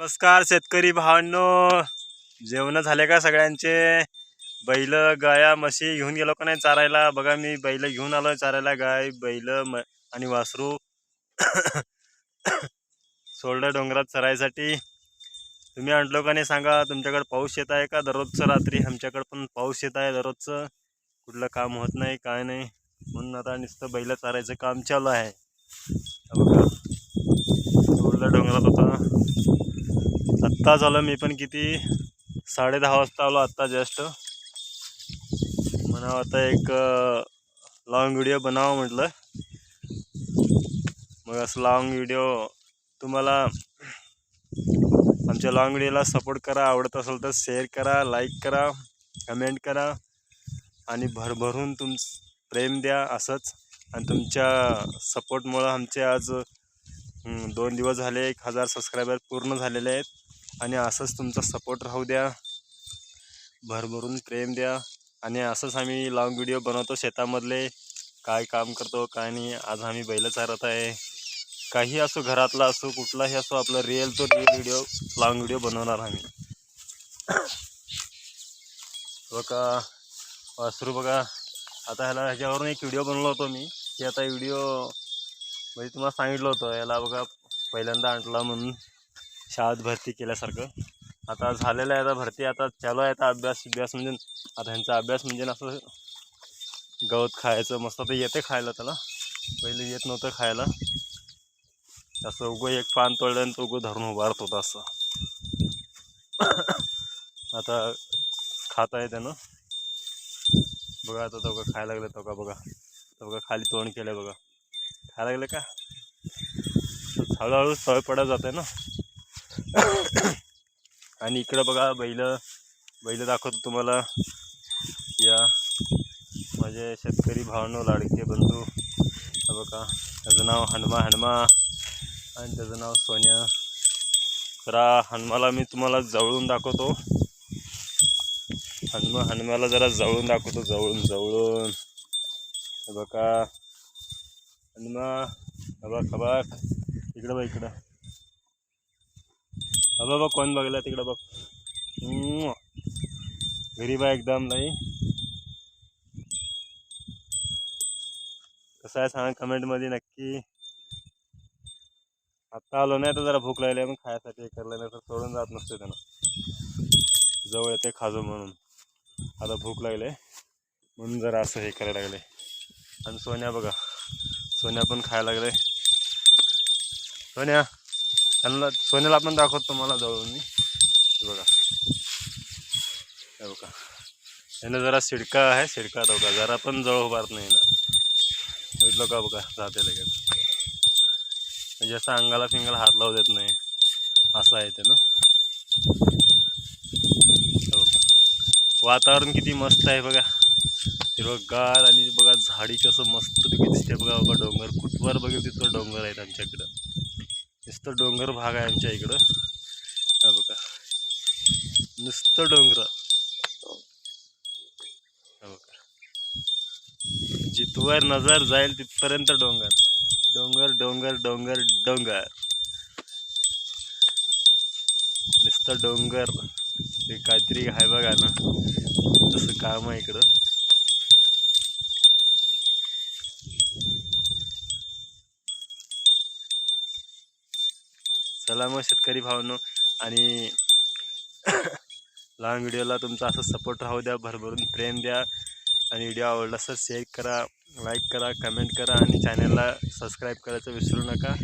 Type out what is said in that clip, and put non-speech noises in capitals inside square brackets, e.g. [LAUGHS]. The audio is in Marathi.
नमस्कार शेतकरी भावांनो. जेवण झाले का सगळ्यांचे? बैल गाया म्हशी घेऊन गेलो का नाही चारायला? बघा मी बैल घेऊन आलो चारायला. गाय बैल म आणि वासरू. [COUGHS] सोल्डर डोंगरात चरायसाठी. तुम्ही आणलो का नाही सांगा तुमच्याकडे पाऊस येत आहे का? दररोजचं रात्री आमच्याकडे पण पाऊस येत आहे दररोजचं. कुठलं काम होत नाही काय नाही. म्हणून आता नुसतं बैल चारायचं काम चालू आहे. बघा. सोडलं डोंगरात होता आत्ता झालं मी पण किती साडे दहा वाजता आलो आत्ता जस्ट म्हणावं आता एक लॉंग व्हिडिओ बनावं म्हटलं. मग असं लॉंग व्हिडिओ तुम्हाला आमच्या लॉंग व्हिडिओला सपोर्ट करा आवडत असेल तर शेअर करा लाईक करा कमेंट करा आणि भरभरून तुम प्रेम द्या असंच. आणि तुमच्या सपोर्टमुळं आमचे आज दोन दिवस झाले एक हजार सबस्क्रायबर पूर्ण झालेले आहेत. आणि असंच तुमचा सपोर्ट राहू द्या. भरभरून प्रेम द्या. आणि असंच आम्ही लॉंग व्हिडिओ बनवतो शेतामधले. काय काम करतो काय नाही. आज आम्ही बैल चारत आहे. काही असो घरातला असो कुठलाही असो आपला रिअल तो रिअल व्हिडिओ लॉंग व्हिडिओ बनवणार आम्ही. [COUGHS] बघा वासरू बघा. आता ह्याला ह्याच्यावरून एक व्हिडिओ बनवला होतो मी. की आता व्हिडिओ म्हणजे तुम्हाला सांगितलं होतं. याला बघा पहिल्यांदा आणला म्हणून. शाळेत भरती केल्यासारखं. आता झालेलं आहे आता भरती आता चालू आहे आता अभ्यास अभ्यास म्हणजे आता ह्यांचा अभ्यास म्हणजे असं गवत खायचं मस्त आता येते खायला त्याला. पहिले येत नव्हतं खायला. असं उगं एक पान तोडलं आणि तो उगं धरून उभारत होता असं. आता खात आहे त्यानं. बघा आता तो का खायला लागलं तो का बघा. तो बघा खाली तोंड केलं बघा. खायला लागलं का? हळूहळू सवय पडत जाते ना. आणि इकडं बघा बैल बैल दाखवतो तुम्हाला. या माझे शेतकरी भावानो लाडके बंधू. बघा त्याचं नाव हनुमा हनुमा. आणि त्याचं नाव सोन्या. जरा हनुमाला मी तुम्हाला जवळून दाखवतो. हनुमा हनुमाला जरा जवळून दाखवतो जवळून जवळून. बघा. हनुमा खबाक खबाक. इकडं बघ इकडं. हा बाबा कोण बघला तिकडं बघ. हम्म. गरीब एकदम नाही कसं आहे सांग कमेंटमध्ये नक्की. आत्ता आलो नाही तर जरा भूक लागली मग खायसाठी हे करलं नाही तर सोडून जात नसते त्यानं. जवळ येते खाजो म्हणून. आता भूक लागले म्हणून जरा असं हे करायला लागले. आणि सोन्या बघा सोन्या पण खायला लागले. सोन्या. त्यांना सोन्याला पण दाखवतो तुम्हाला जवळून मी. बघा. हे बघा. यानं जरा शिडका आहे शिडका तो का? जरा पण जवळ उभारत नाही ना. इथलं का बघा जाते लगेच. म्हणजे असं अंगाला फिंगाला हात लावू देत नाही. असं आहे ते ना. बघा. वातावरण किती मस्त आहे बघा. हिरवगार आणि बघा झाडी कसं मस्त दिसते बघा. बघा डोंगर. कुठवर बघेल तिथं डोंगर आहेत त्यांच्याकडं. नुसतं डोंगर भाग आहे आमच्या इकडं. हा बघा. नुसतं डोंगर. हा बघा. जिथवर नजर जाईल तिथपर्यंत डोंगर. डोंगर डोंगर डोंगर डोंगर. नुसतं डोंगर. ते काहीतरी आहे बघा ना. तसं काम आहे इकडं. चला मग शेतकरी भावनो. आणि [LAUGHS] लहान व्हिडिओला तुमचा असं सपोर्ट राहू द्या भरभरून प्रेम द्या. आणि व्हिडिओ आवडला असं शेअर करा लाईक करा कमेंट करा. आणि चॅनलला सबस्क्राईब करायचं विसरू नका.